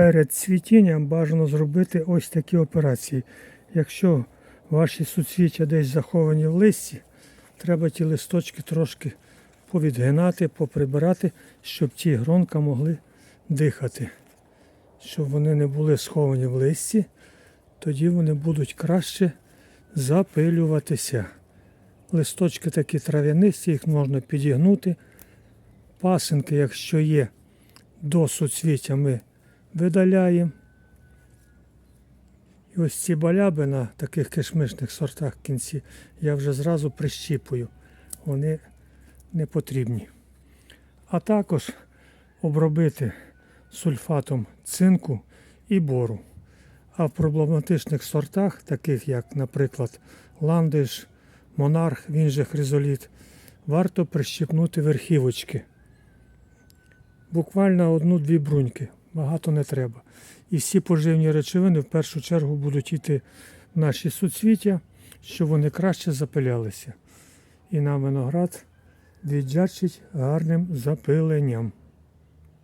перед цвітінням бажано зробити ось такі операції. Якщо ваші суцвіття десь заховані в листі, треба ті листочки трошки повідгинати, поприбирати, щоб ті гронка могли дихати. Щоб вони не були сховані в листі, тоді вони будуть краще запилюватися. Листочки такі трав'янисті, їх можна підігнути. Пасинки, якщо є до суцвіття, ми видаляємо. І ось ці баляби на таких кишмишних сортах в кінці я вже зразу прищіпую. Вони не потрібні. А також обробити сульфатом цинку і бору. А в проблематичних сортах, таких як, наприклад, ландиш, монарх, він же хризоліт, варто прищіпнути верхівочки. Буквально одну-дві бруньки, багато не треба. І всі поживні речовини в першу чергу будуть йти в наші суцвіття, щоб вони краще запилялися. І нам виноград віддячить гарним запиленням.